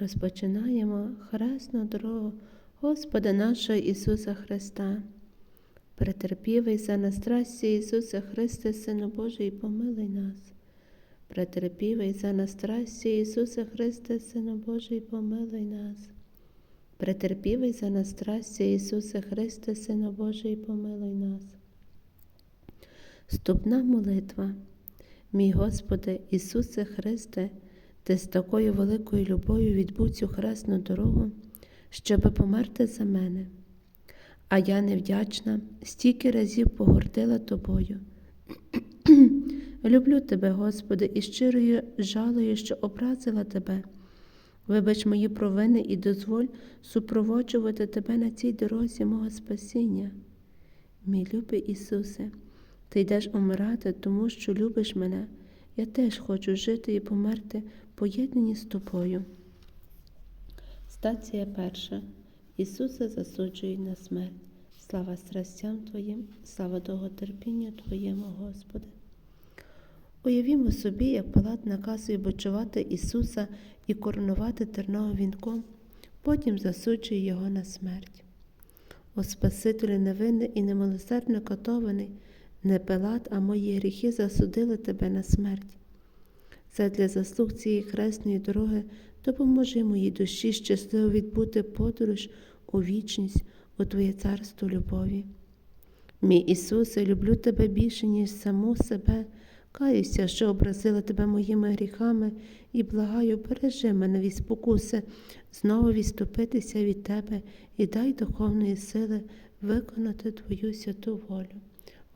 Розпочинаємо хресну дорогу Господа нашого Ісуса Христа. Претерпівий за нас трасті Ісуса Христе, Сину Божий, помилуй нас. Претерпівий за нас трасті Ісуса Христе, Сину Божий, помилуй нас. Претерпівий за нас трасті Ісуса Христе, Сину Божий, помилуй нас. Ступна молитва. Мій Господи, Ісусе Христе, Ти з такою великою любов'ю відбув цю хресну дорогу, щоби померти за мене. А я невдячна, стільки разів погордила тобою. Люблю тебе, Господи, і щирою жалою, що образила тебе. Вибач мої провини і дозволь супроводжувати тебе на цій дорозі мого спасіння. Мій любий Ісусе, Ти йдеш умирати, тому що любиш мене. Я теж хочу жити і померти поєднані з тобою. Стація перша. Ісуса засуджує на смерть. Слава страстям Твоїм, слава довготерпінню Твоєму, Господи. Уявімо собі, як Палат наказує бочувати Ісуса і коронувати терновим вінком, потім засуджує Його на смерть. О Спасителю невинний і немилосердно катований, не Пилат, а мої гріхи засудили тебе на смерть. Задля заслуг цієї хресної дороги допоможи моїй душі щасливо відбути подорож у вічність у Твоє царство любові. Мій Ісусе, люблю Тебе більше, ніж саму себе, каюся, що образила Тебе моїми гріхами, і благаю, бережи мене від спокуси, знову відступитися від Тебе і дай духовної сили виконати Твою святу волю.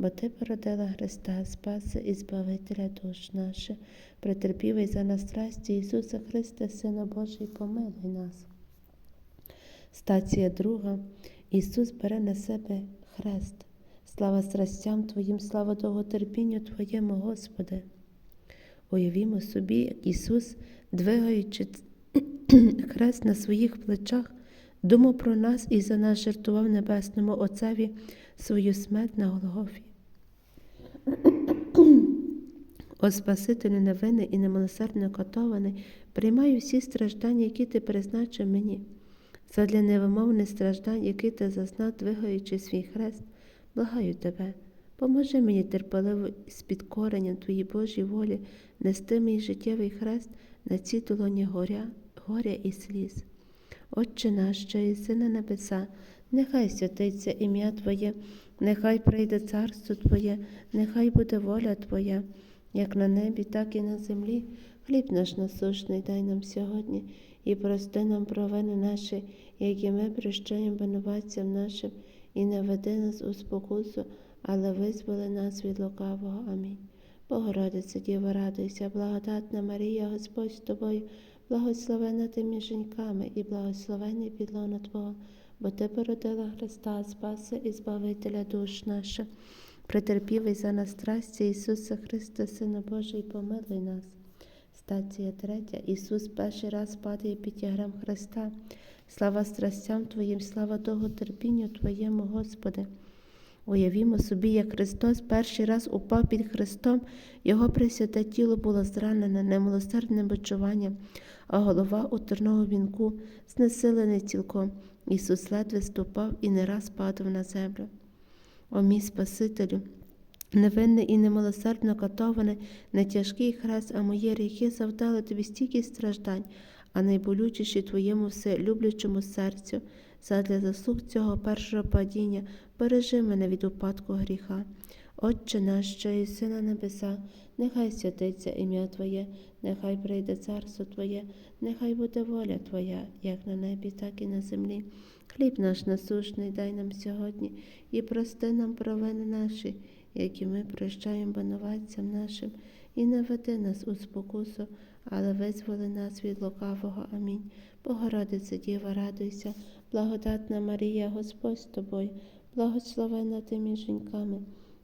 бо Ти породила Христа, Спаси і Збавителя душ наших, претерпівий за нас страсті Ісуса Христа, Сина Божий, помилуй нас. Стація друга. Ісус бере на себе хрест. Слава страстям Твоїм, слава довготерпінню Твоєму, Господи. Уявімо собі, як Ісус, двигаючи хрест на своїх плечах, думав про нас і за нас жертвував Небесному Отцеві свою смерть на Голгофі. О Спасителю невинний і немилосердно катований, приймаю всі страждання, які ти призначив мені. Задля невимовних страждань, які ти зазнав, двигаючи свій хрест, благаю тебе, поможи мені терпеливо з підкоренням Твоїй Божій волі нести мій життєвий хрест на цій долоні горя, горя і сліз. Отче наш, що єси на небеса, нехай святиться ім'я Твоє, нехай прийде царство Твоє, нехай буде воля Твоя, як на небі, так і на землі. Хліб наш насушний дай нам сьогодні і прости нам провини наші, які ми прощаємо винуватцям нашим, і не веди нас у спокусу, але визволи нас від лукавого. Амінь. Богородице, Діва, радуйся, благодатна Марія, Господь з тобою, благословена ти між жінками, і благословений підлона Твого, бо Ти породила Христа, Спаса і Збавителя душ наших. Претерпівий за нас страсті Ісуса Христа, Сина Божий, помилуй нас. Стація третя. Ісус перший раз падає під тягарем Христа. Слава страстям Твоїм, слава довготерпінню Твоєму, Господи. Уявімо собі, як Христос перший раз упав під Христом, Його пресвяте тіло було зранене немилосердним бичуванням, а голова у терновому вінку знесилений цілком. Ісус ледве ступав і не раз падав на землю. О мій Спасителю! Невинний і немилосердно катований, не тяжкий хрест, а мої гріхи завдали тобі стільки страждань, а найболючіші твоєму вселюблячому серцю, задля заслуг цього першого падіння, бережи мене від упадку гріха. Отче наш, що єси на небеса, нехай святиться ім'я Твоє, нехай прийде царство Твоє, нехай буде воля Твоя, як на небі, так і на землі. Хліб наш насушний дай нам сьогодні і прости нам провини наші які ми прощаємо винуватцям нашим, і не веди нас у спокусу, але визволи нас від лукавого. Амінь. Богородице Діва, радуйся, благодатна Марія, Господь з тобою, благословенна ти між жінками,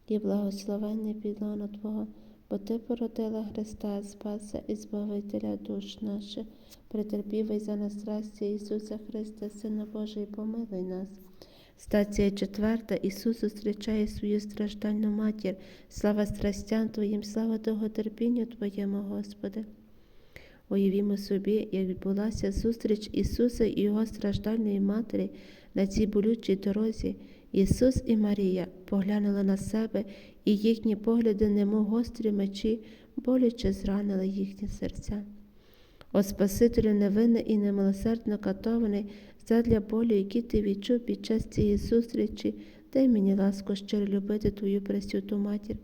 і благословенний підлона Твого, бо Ти породила Христа, Спаса і Збавителя душ наших, претерпівий за нас страсті Ісуса Христа, Сина Божий, помилуй нас. Стація четверта. Ісус зустрічає свою страждальну матір. Слава страстям Твоїм, слава довготерпінню Твоєму, Господи. Уявімо собі, як відбулася зустріч Ісуса і Його страждальної матері на цій болючій дорозі. Ісус і Марія поглянули на себе, і їхні погляди, немов гострі мечі, боляче зранили їхні серця. О Спасителю невинний і немилосердно катований задля болю, який ти відчув під час цієї зустрічі, дай мені ласку щиро любити Твою пресвяту матір,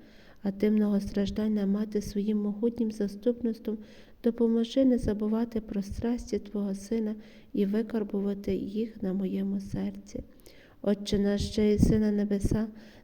а ти, многостраждальна мати, своїм могутнім заступництвом допоможи не забувати про страсті Твого Сина і викарбувати їх на моєму серці. Отче наш, що єси на небеса,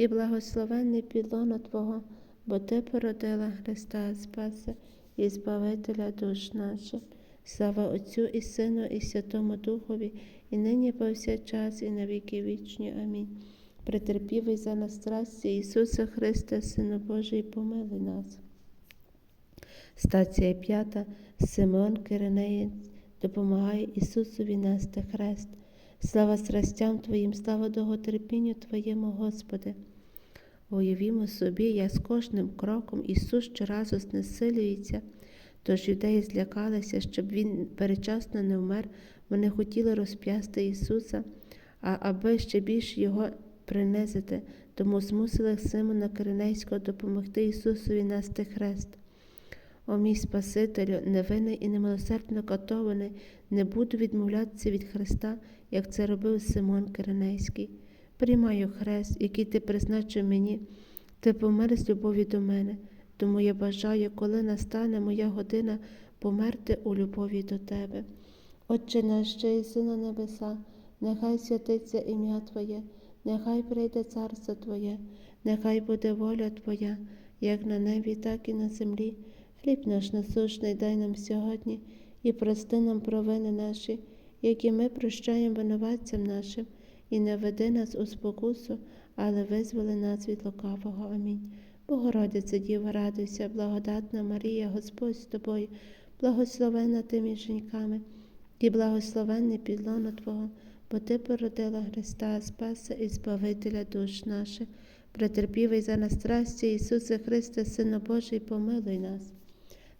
і благословенний підлона Твого, бо Ти породила Христа Спаса і Збавителя душ наших. Слава Отцю і Сину, і Святому Духові, і нині повсякчас, і на віки вічні. Амінь. Претерпівий за нас страсті Ісуса Христа, Сину Божий, помилуй нас. Стація п'ята. Симеон Киринеєць допомагає Ісусові нести хрест. Слава страстям Твоїм, слава довготерпінню Твоєму, Господи. Уявімо собі, як з кожним кроком Ісус щоразу знесилюється, тож юдеї злякалися, щоб Він перечасно не вмер, вони хотіли розп'ясти Ісуса, а аби ще більше Його принизити, тому змусили Симона Киринейського допомогти Ісусові нести хрест. О мій Спасителю, невинний і немилосердно катований, не буду відмовлятися від Христа, як це робив Симон Киринейський. Приймаю хрест, який ти призначив мені, ти помер з любові до мене, тому я бажаю, коли настане моя година, померти у любові до тебе. Отче наш, що єси на небеса, нехай святиться ім'я Твоє, нехай прийде царство Твоє, нехай буде воля Твоя, як на небі, так і на землі. Хліб наш насущний дай нам сьогодні і прости нам провини наші, які ми прощаємо винуватцям нашим, і не веди нас у спокусу, але визволи нас від лукавого. Амінь. Богородице, Діва, радуйся, благодатна Марія, Господь з тобою, благословена ти між жінками, і благословенний підлона Твого, бо Ти породила Христа, Спаса і Збавителя душ наших, претерпівий за нас страсті Ісусе Христе, Сина Божий, помилуй нас.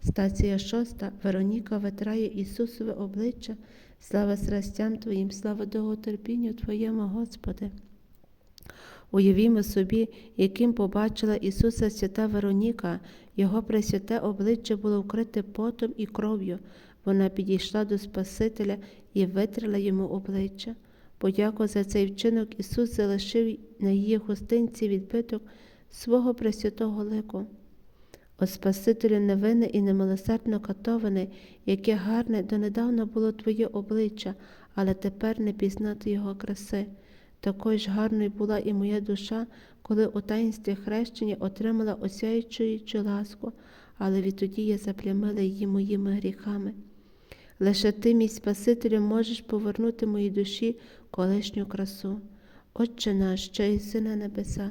Стація шоста. Вероніка витрає Ісусове обличчя, слава страстям Твоїм, слава довготерпінню Твоєму, Господи. Уявімо собі, яким побачила Ісуса свята Вероніка, Його пресвяте обличчя було вкрите потом і кров'ю. Вона підійшла до Спасителя і витрила йому обличчя. Подяку за цей вчинок Ісус залишив на її хустинці відбиток свого пресвятого лику. О Спасителю невинний і немилосердно катований, яке гарне донедавна було Твоє обличчя, але тепер не пізнати його краси. Такою ж гарною була і моя душа, коли у таїнстві хрещення отримала осяючу ласку, але відтоді я заплямила її моїми гріхами. Лише ти, мій Спасителю, можеш повернути моїй душі колишню красу. Отче наш, що єси на небеса,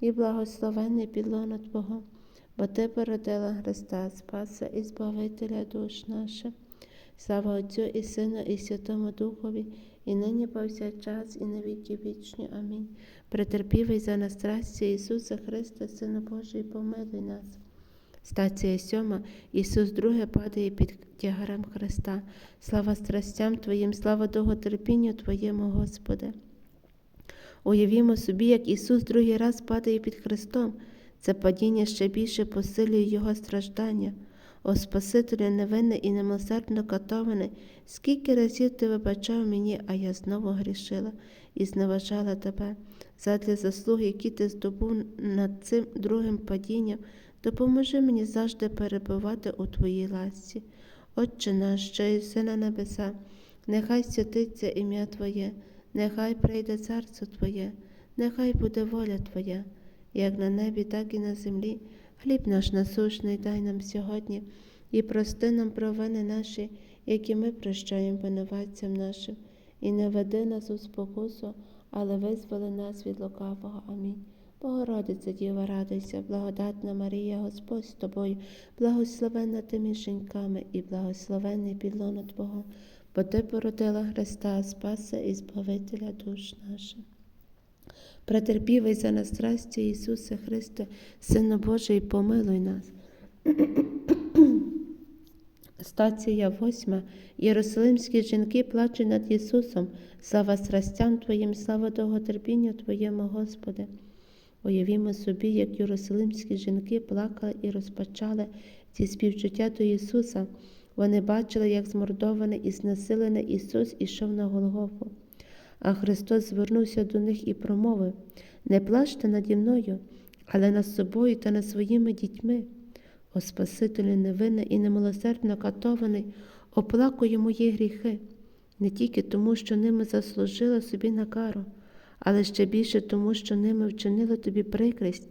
і благословенний підлона Твого, бо Ти породила Христа, Спаса і Збавителя душ наших. Слава Отцю і Сину, і Святому Духові, і нині повсякчас, і на віки вічні. Амінь. Претерпівий за нас страсті Ісуса Христа, Сину Божий, помилуй нас. Стація сьома. Ісус друге падає під тягарем Христа. Слава страстям Твоїм, слава довготерпінню Твоєму, Господи. Уявімо собі, як Ісус другий раз падає під Христом. Це падіння ще більше посилює Його страждання. О Спасителю невинний і немилосердно катований, скільки разів ти вибачав мені, а я знову грішила і зневажала тебе. Задля заслуги, які ти здобув над цим другим падінням, допоможи мені завжди перебувати у Твоїй ласці. Отче наш, що єси на небеса, нехай святиться ім'я Твоє, нехай прийде царство Твоє, нехай буде воля Твоя, як на небі, так і на землі. Хліб наш насущний дай нам сьогодні, і прости нам провини наші, які ми прощаємо винуватцям нашим, і не веди нас у спокусу, але визволи нас від лукавого. Амінь. Богородиця Діва, радуйся, благодатна Марія, Господь з тобою, благословенна ти між жінками і благословенний підлоно Твого, бо ти породила Христа, Спаса і Збавителя душ наших. Претерпівий за нас страсті Ісусе Христе, Сину Божий, помилуй нас. Стація восьма. Єрусалимські жінки плачуть над Ісусом. Слава страстям Твоїм, слава довготерпінню Твоєму, Господи. Уявімо собі, як єрусалимські жінки плакали і розпачали ці співчуття до Ісуса. Вони бачили, як змордований і знесилений Ісус ішов на Голгофу. А Христос звернувся до них і промовив: Не плачте наді мною, але над собою та над своїми дітьми. О Спасителю невинний і немилосердно катований, оплакує мої гріхи, не тільки тому, що ними заслужила собі на кару, але ще більше тому, що ними вчинила тобі прикрість,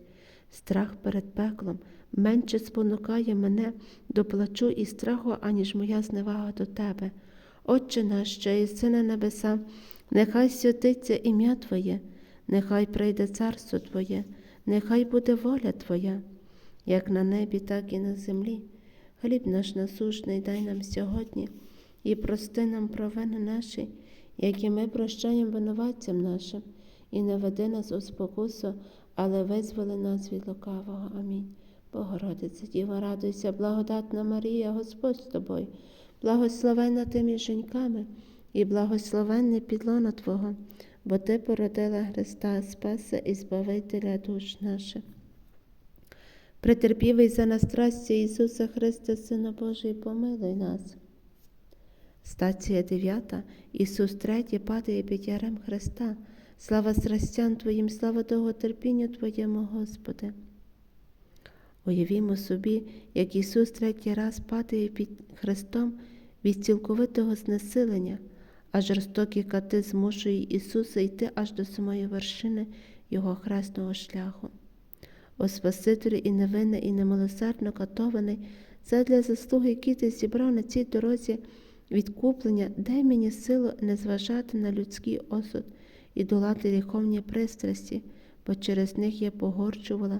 страх перед пеклом менше спонукає мене до плачу і страху, аніж моя зневага до тебе. Отче наш, що єси на небеса, нехай святиться ім'я Твоє, нехай прийде царство Твоє, нехай буде воля Твоя, як на небі, так і на землі. Хліб наш насушний дай нам сьогодні і прости нам провини наші, які ми прощаємо винуватцям нашим, і не веди нас у спокусу, але визволи нас від лукавого. Амінь. Богородиця, Діва, радуйся, благодатна Марія, Господь з тобою, благословенна ти між жінками, і благословенне підлоно Твого, бо Ти породила Христа, Спаса і Збавителя душ наших. Претерпівий за нас страсті Ісуса Христа, Сина Божий, помилуй нас. Стація 9. Ісус третє падає під ярем Христа. Слава страстям Твоїм, слава довготерпінню Твоєму, Господи. Уявімо собі, як Ісус третій раз падає під Христом від цілковитого знесилення, а жорстокі кати змушують Ісуса йти аж до самої вершини Його хресного шляху. О Спасителю і невинний, і немилосердно катований, задля заслуги, які ти зібрав на цій дорозі відкуплення, дай мені силу не зважати на людський осуд і долати гріховні пристрасті, бо через них я погорчувала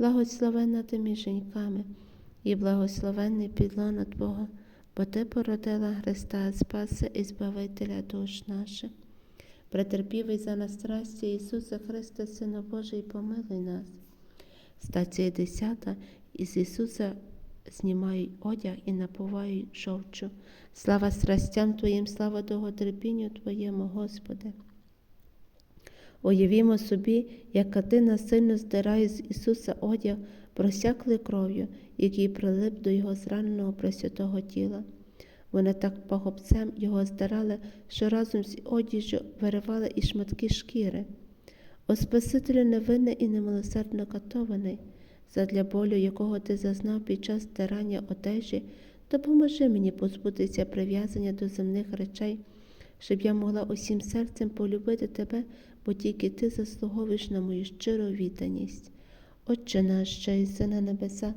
благословенна ти між жінками, і благословенний підлона Твого, бо Ти породила Христа, Спаса і Збавителя душ наших. Претерпівий за нас страсті Ісуса Христа, Сина Божий, помилуй нас. Стація 10. Із Ісуса знімають одяг і напувають жовчу. Слава страстям Твоїм, слава довготерпінню Твоєму, Господи. Уявімо собі, як катина сильно здирає з Ісуса одяг, просяклий кров'ю, який прилип до Його зраненого пресвятого тіла. Вони так пагобцем його здирали, що разом з одіжжю виривали і шматки шкіри. О Спасителю невинний і немилосердно катований, задля болю, якого ти зазнав під час здирання одежі, Допоможи мені позбутися прив'язання до земних речей, щоб я могла усім серцем полюбити тебе, бо тільки ти заслуговуєш на мою щиру відданість. Отче наш, що єси на небеса,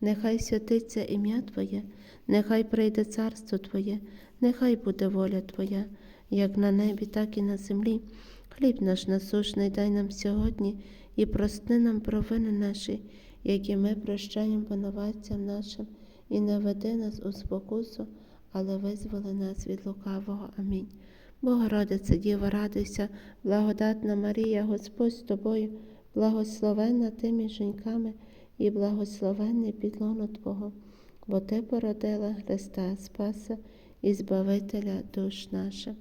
нехай святиться ім'я Твоє, нехай прийде царство Твоє, нехай буде воля Твоя, як на небі, так і на землі. Хліб наш насушний дай нам сьогодні і прости нам провини наші, які ми прощаємо винуватцям нашим, і не веди нас у спокусу, але визволи нас від лукавого. Амінь. Богородице, Діва, радуйся, благодатна Марія, Господь з тобою, благословенна ти між жінками і благословенний підлоно Твого, бо Ти породила Христа Спаса і Збавителя душ наших.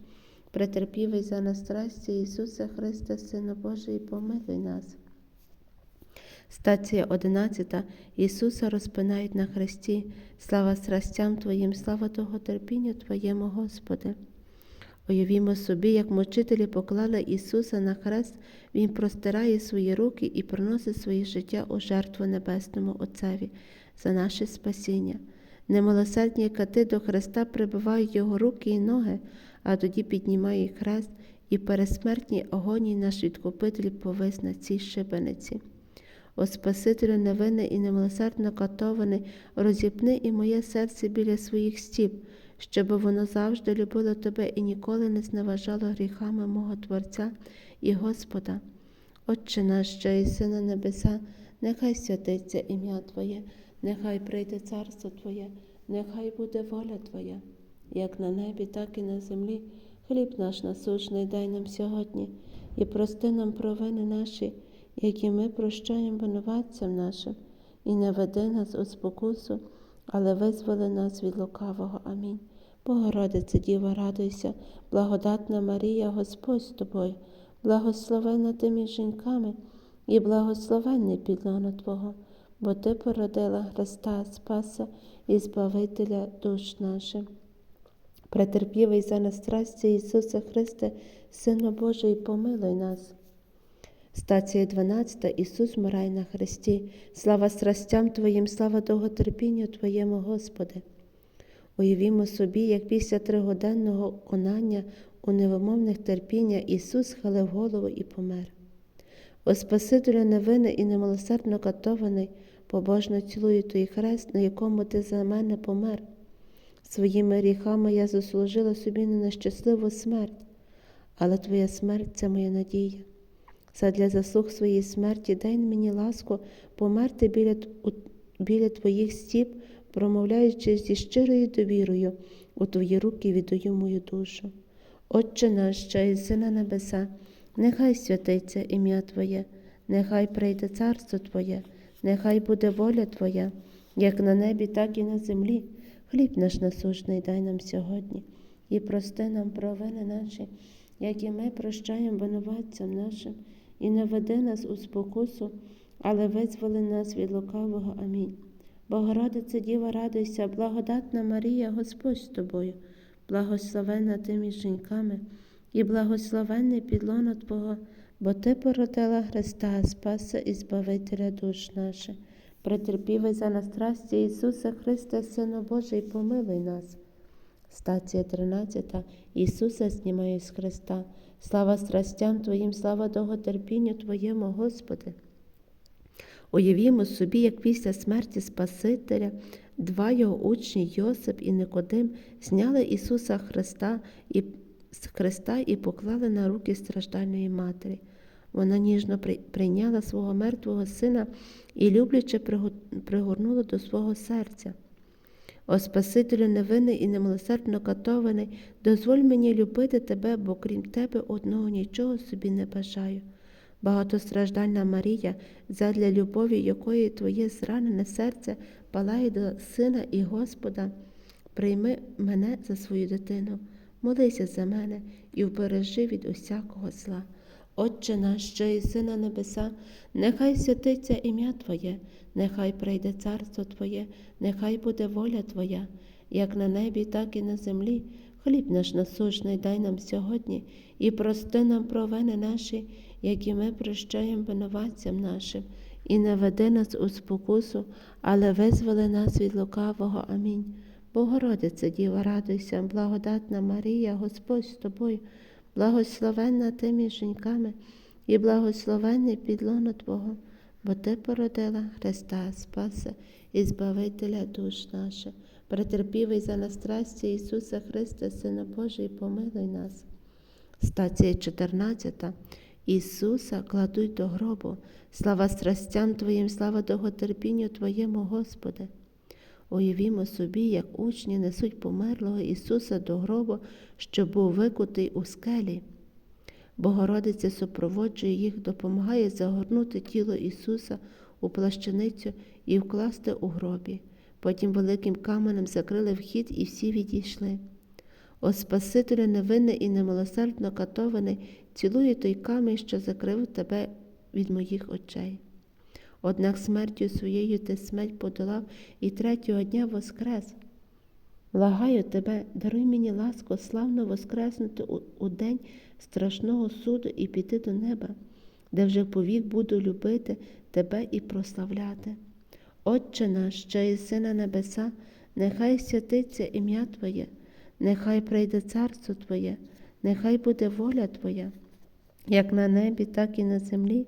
Претерпівий за нас страсті Ісуса Христа, Сина Божий, помилуй нас. Стація 11. Ісуса розпинають на хресті. Слава страстям Твоїм, слава того терпінню Твоєму, Господи. Уявімо собі, як мучителі поклали Ісуса на хрест, Він простирає свої руки і приносить своє життя у жертву Небесному Отцеві за наше спасіння. Немилосердні кати до Христа прибивають Його руки і ноги, а тоді піднімає хрест, і в пересмертній агонії наш відкупитель повис на цій шибениці. О Спасителю невинний і немилосердно катований, розіпни і моє серце біля своїх стіп, щоб воно завжди любило тебе і ніколи не зневажало гріхами мого Творця і Господа. Отче наш, що єси на небеса, нехай святиться ім'я Твоє, нехай прийде царство Твоє, нехай буде воля Твоя, як на небі, так і на землі. Хліб наш насущний дай нам сьогодні, і прости нам провини наші, які ми прощаємо винуватцям нашим, і не веди нас у спокусу, але визволи нас від лукавого. Амінь. Богородице, Діва, радуйся, благодатна Марія, Господь з тобою, благословена ти між жінками, і благословенний підлона Твого, бо Ти породила Христа, Спаса і Збавителя душ наших. Претерпівий за нас страсті Ісуса Христе, Сина Божий, помилуй нас. Стація 12. Ісус вмирає на Христі. Слава страстям Твоїм, слава довготерпінню Твоєму, Господи. Уявімо собі, як після тригоденного конання у невимовних терпіння Ісус схилив голову і помер. О Спасителю невинний і немилосердно катований, побожно цілую той хрест, на якому ти за мене помер. Своїми гріхами я заслужила собі на щасливу смерть, але Твоя смерть це моя надія. Задля заслуг своєї смерті дай мені ласку померти біля, біля Твоїх стіп, промовляючи зі щирою довірою, у Твої руки віддаю мою душу. Отче наш, що єси на небеса, нехай святиться ім'я Твоє, нехай прийде царство Твоє, нехай буде воля Твоя, як на небі, так і на землі. Хліб наш насушний дай нам сьогодні, і прости нам провини наші, як і ми прощаємо винуватцям нашим, і не веди нас у спокусу, але визволи нас від лукавого. Амінь. Богородице Діва, радуйся, благодатна Марія, Господь з тобою, благословенна ти між жінками, і благословенний підлона Твого, бо Ти породила Христа, Спаса і Збавителя душ наших. Претерпівий за нас страсті Ісуса Христа, Сина Божий, помилуй нас. Стація 13. Ісуса знімає з Христа. Слава страстям Твоїм, слава довготерпінню Твоєму, Господи. Уявімо собі, як після смерті Спасителя два його учні Йосип і Никодим зняли Ісуса Христа і, з Христа і поклали на руки страждальної матері. Вона ніжно прийняла свого мертвого сина і любляче пригорнула до свого серця. О Спасителю невинний і немилосердно катований, дозволь мені любити тебе, бо крім тебе одного нічого собі не бажаю. Багатостраждальна Марія, задля любові якої твоє зранене серце палає до Сина і Господа, прийми мене за свою дитину, молися за мене і вбережи від усякого зла. Отче наш, що єси на небеса, нехай святиться ім'я Твоє, нехай прийде царство Твоє, нехай буде воля Твоя, як на небі, так і на землі. Хліб наш насущний дай нам сьогодні, і прости нам провини наші, які ми прощаємо винуватцям нашим, і не веди нас у спокусу, але визволи нас від лукавого. Амінь. Богородице Діва, радуйся, благодатна Марія, Господь з тобою, благословенна ти між жінками, і благословенний підлоно Твого, бо Ти породила Христа, Спаса і Збавителя душ наших, претерпівий за нас страсті Ісуса Христа, Сина Божий, помилуй нас. Стація 14. Ісуса кладуть до гробу. Слава страстям Твоїм, слава довготерпінню Твоєму, Господи. Уявімо собі, як учні несуть померлого Ісуса до гробу, що був викутий у скелі. Богородиця супроводжує їх, допомагає загорнути тіло Ісуса у плащаницю і вкласти у гробі. Потім великим каменем закрили вхід і всі відійшли. О Спасителю невинний і немилосердно катований, цілує той камінь, що закрив тебе від моїх очей. Однак смертю своєю ти смерть подолав і третього дня воскрес. Благаю тебе, даруй мені ласку славно воскреснути у, у день страшного суду і піти до неба, де вже повік буду любити тебе і прославляти. Отче наш, що єси на небеса, нехай святиться ім'я Твоє, нехай прийде царство Твоє, нехай буде воля Твоя, як на небі, так і на землі.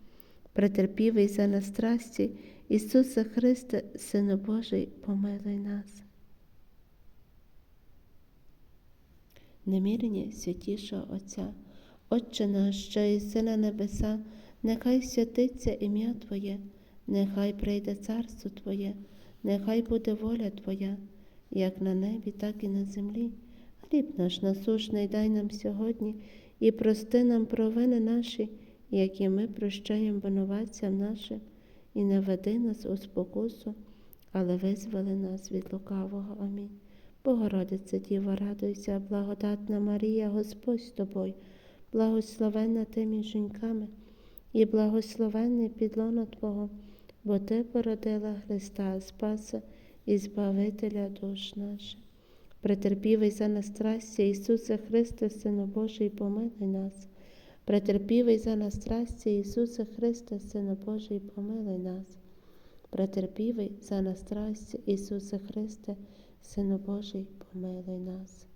претерпівий за нас страсті, Ісуса Христе, Сину Божий, помилуй нас. Немірення святішого Отця, Отче наш, що єси на небеса, нехай святиться ім'я Твоє, нехай прийде царство Твоє, нехай буде воля Твоя, як на небі, так і на землі. Хліб наш насушний дай нам сьогодні і прости нам провини наші як і ми прощаємо винуватцям нашим, і не веди нас у спокусу, але визволи нас від лукавого. Амінь. Богородице Діва, радуйся, благодатна Марія, Господь з тобою, благословенна ти між жінками, і благословенний підлона Твого, бо Ти породила Христа Спаса і Збавителя душ наших. Претерпівий за нас страстя Ісуса Христа, Сину Божий, помилуй нас претерпівий за нас страсті Ісуса Христа, Сина Божий, помилуй нас, претерпівий за нас страсті Ісуса Христа, Сину Божий, помилуй нас.